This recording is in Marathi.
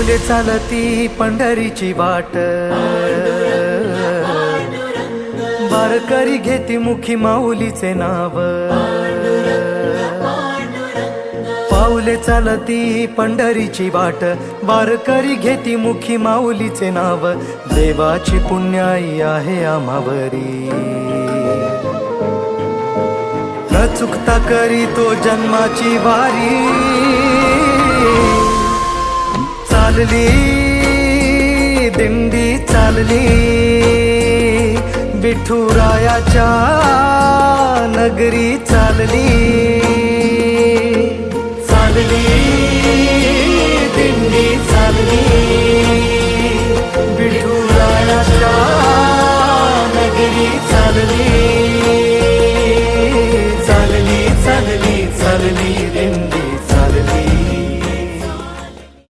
पाऊले चालती पंढरीची वाट. बारकरी घेती मुखी माऊलीचे नाव. पाऊले चालती पंढरीची वाट. वारकरी घेती मुखी माऊलीचे नाव. देवाची पुण्याई आहे आम्हावरी. न चुकता करी तो जन्माची वारी. चालली दिंडी चालली. विठुरायाच्या नगरी चालली. चालली.